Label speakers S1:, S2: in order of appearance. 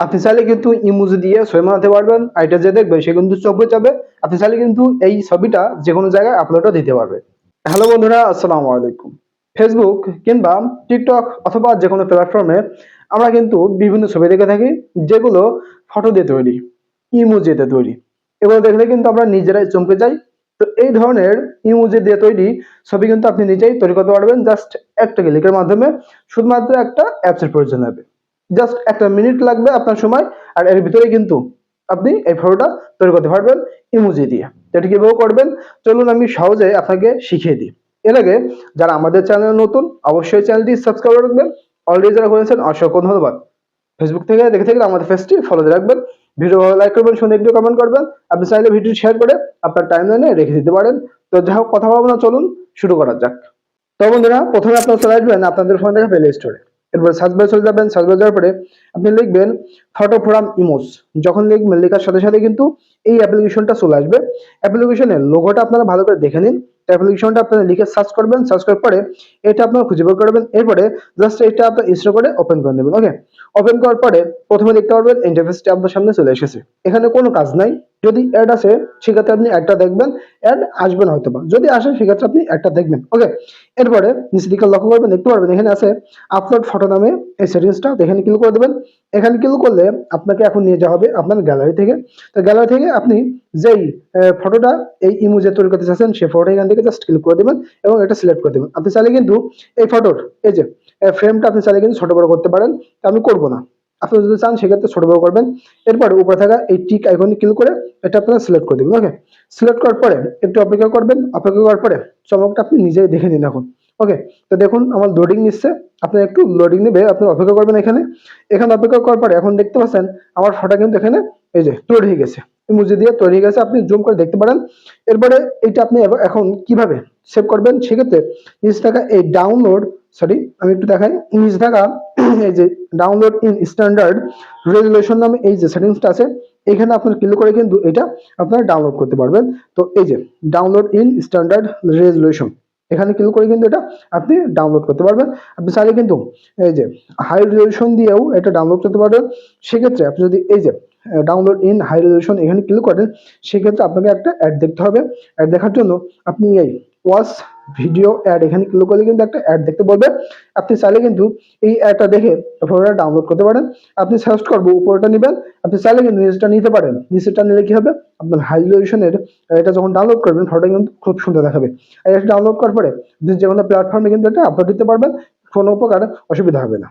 S1: আপনি চাইলে কিন্তু ইমোজি দিয়ে ছবি বানাতে পারবেন আর এটা যে দেখবে সে কিন্তু চোখে যাবে আপনি চাইলে কিন্তু এই ছবিটা যে কোনো জায়গায় আপলোডও দিতে পারবে হ্যালো বন্ধুরা, আসসালামু আলাইকুম। ফেসবুক কিংবা টিকটক অথবা যে কোনো প্ল্যাটফর্মে আমরা কিন্তু বিভিন্ন ছবি দেখে থাকি, যেগুলো ফটো দিয়ে তৈরি ইমোজি দিয়ে তৈরি। এগুলো দেখলে কিন্তু আমরা নিজেরাই চমকে যাই। তো এই ধরনের ইমোজি দিয়ে তৈরি ছবি কিন্তু আপনি নিজেই তৈরি করতে পারবেন জাস্ট একটা ক্লিকের মাধ্যমে। শুধুমাত্র একটা অ্যাপসের প্রয়োজন হবে। জাস্ট একটা মিনিট লাগবে আপনার সময়, আর এর ভিতরে কিন্তু আপনি এই ফটোটা তৈরি করতে পারবেন ইমোজি দিয়ে। এটা কীভাবে করবেন? চলুন আমি সহজে আপনাকে শিখিয়ে দিই। এর আগে যারা আমাদের চ্যানেল নতুন, অবশ্যই চ্যানেলটি সাবস্ক্রাইব রাখবেন। অলরেডি যারা করেছেন, অসংখ্য ধন্যবাদ। ফেসবুক থেকে দেখে থাকলে আমাদের পেজটি ফলো রাখবেন। ভিডিও ভালো লাইক করবেন সুন্দর একটু কমেন্ট করবেন। আপনি চাইলে ভিডিও শেয়ার করে আপনার টাইম লাইনে রেখে দিতে পারেন। তো যাই হোক, কথা বলব না, চলুন শুরু করা যাক। তো বন্ধুরা, প্রথমে আপনারা চলে আসবেন আপনাদের ফোন থেকে প্লে স্টোরে এরপর সার্চ বারে চলে যাবেন সার্চ বারে যাওয়ার পরে আপনি লিখবেন ফটো ফ্রম ইমোজ যখন লিখবেন, লেখার সাথে সাথে কিন্তু এই অ্যাপ্লিকেশনটা চলে আসবে। অ্যাপ্লিকেশনের লোগোটা আপনারা ভালো করে দেখে নিন। অ্যাপ্লিকেশনটা আপনারা লিখে সার্চ করবেন সার্চ করার পরে এটা আপনারা খুঁজে বের করবেন। এরপরে জাস্ট এটা আপনার ইনস্টল করে ওপেন করে নেবেন ওকে ওপেন করার পরে প্রথমে দেখতে পারবেন ইন্টারফেসটা আপনার সামনে চলে এসেছে। এখানে কোনো কাজ নাই। যদি অ্যাড আসে, সেক্ষেত্রে আপনি অ্যাডটা দেখবেন অ্যাড আসবে না হয়তো বা যদি আসে, সেক্ষেত্রে আপনি অ্যাডটা দেখবেন। ওকে এরপরে নিচে দিকে লক্ষ্য করবেন, দেখতে পারবেন, এখানে আছে আপলোড ফটো নামে এই সেটিংসটা এখানে ক্লিক করে দেবেন। এখানে ক্লিক করলে আপনাকে এখন নিয়ে যাওয়া হবে আপনার গ্যালারি থেকে। তো গ্যালারি থেকে আপনি যেই ফটোটা এই ইমোজে তৈরি করতে চাচ্ছেন, সেই ফটোটা এখান থেকে জাস্ট ক্লিক করে দেবেন এবং এটা সিলেক্ট করে দেবেন। আপনি চাইলে কিন্তু এই ফটোর এই যে ফ্রেমটা আপনি চাইলে কিন্তু ছোট বড় করতে পারেন। আমি করব না। আপনি যদি চান, সেক্ষেত্রে ছোট বড় করবেন। এরপর উপরে থাকা এই টিক আইকনে ক্লিক করে এটা আপনারা সিলেক্ট করে দেবেন ওকে সিলেক্ট করার পরে একটু অপেক্ষা করবেন। অপেক্ষা করার পরে চমকটা আপনি নিজেই দেখে নিন এখন ওকে তো দেখুন, আমার লোডিং নিচ্ছে। আপনি একটু লোডিং নেবে আপনি অপেক্ষা করবেন এখানে। এখানে অপেক্ষা করার পরে এখন দেখতে পাচ্ছেন, আমার ফটো কিন্তু এখানে এই যে তৈরি হয়ে গেছে। ইমোজি দিয়ে তৈরি হয়ে গেছে, আপনি জুম করে দেখতে পারেন। এরপরে এটা আপনি এখন কীভাবে সেভ করবেন? সেক্ষেত্রে নিচে থাকা এই ডাউনলোড সরি আমি একটু দেখাই, নিচে থাকা এই যে ডাউনলোড ইন স্ট্যান্ডার্ড রেজুলেশন নামে এই যে সেটিংসটা আছে, এখানে আপনার ক্লিক করে কিন্তু এটা আপনারা ডাউনলোড করতে পারবেন। তো এই যে ডাউনলোড ইন স্ট্যান্ডার্ড রেজুলেশন এখানে ক্লিক করে কিন্তু এটা আপনি ডাউনলোড করতে পারবেন। আপনি চাইলে কিন্তু এই যে হাই রেজলিউশন দিয়েও এটা ডাউনলোড করতে পারবেন। সেক্ষেত্রে আপনি যদি এই যে ডাউনলোড ইন হাই রেজলিউশন এখানে ক্লিক করেন, সেক্ষেত্রে আপনাকে একটা অ্যাড দেখতে হবে। অ্যাড দেখার জন্য আপনি এই ওয়াচ ভিডিও অ্যাড এখানে ক্লিক করলে কিন্তু একটা অ্যাড দেখতে বলবে আপনি চাইলে কিন্তু এই অ্যাডটা দেখে ফটোটা ডাউনলোড করতে পারেন। আপনি সার্চ করব উপরটা নেবেন। আপনি চাইলে কিন্তু নিচেটা নিতে পারেন। নিচেটা নিলে কি হবে? আপনার হাই রেজলিউশনের এটা যখন ডাউনলোড করবেন ফটোটা কিন্তু খুব সুন্দর দেখাবে। আর এটা ডাউনলোড করার পরে যে কোনো প্ল্যাটফর্মে কিন্তু এটা আপলোড দিতে পারবেন। কোনো প্রকার অসুবিধা হবে না।